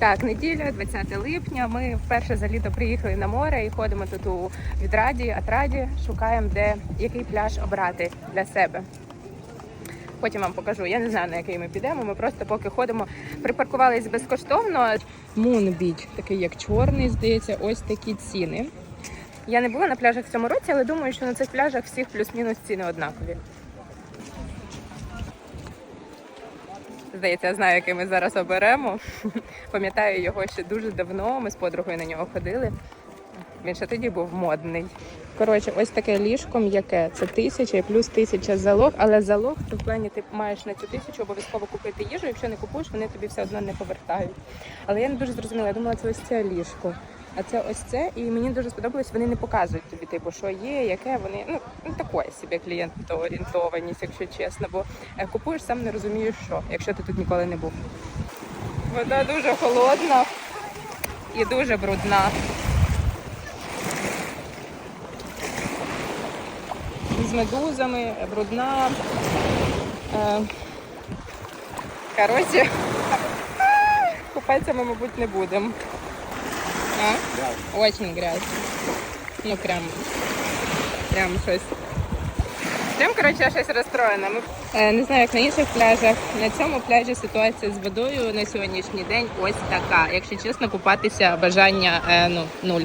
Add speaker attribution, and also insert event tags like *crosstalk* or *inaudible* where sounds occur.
Speaker 1: Так, неділя, 20 липня. Ми вперше за літо приїхали на море і ходимо тут у відраді, атраді, шукаємо, де який пляж обрати для себе. Потім вам покажу. Я не знаю, на який ми підемо. Ми просто поки ходимо, припаркувались безкоштовно. Beach, такий як чорний, здається, ось такі ціни. Я не була на пляжах в цьому році, але думаю, що на цих пляжах всіх плюс-мінус ціни однакові. Здається, я знаю, який ми зараз оберемо. *laughs* Пам'ятаю його ще дуже давно. Ми з подругою на нього ходили. Він ще тоді був модний. Коротше, ось таке ліжко м'яке. Це тисяча і плюс тисяча залог, але залог то в плані ти маєш на цю тисячу обов'язково купити їжу. Якщо не купуєш, вони тобі все одно не повертають. Але я не дуже зрозуміла. Я думала, це ось це ліжко. А це ось це, і мені дуже сподобалось. Вони не показують тобі, типу, що є, яке вони ну ну, такої собі клієнтоорієнтованість, якщо чесно. Бо е, купуєш сам не розумієш, що, якщо ти тут ніколи не був. Вода дуже холодна і дуже брудна. З медузами, брудна. Е, Коротше, *laughs* купатися ми, мабуть, не будемо. А? Очень грязно. Ну прям. Прям щось. Прям, коротше, я щось розстроєна. Ми, е, не знаю, як на інших пляжах. На цьому пляжі ситуація з водою на сьогоднішній день ось така. Якщо чесно, купатися бажання е, ну, нуль.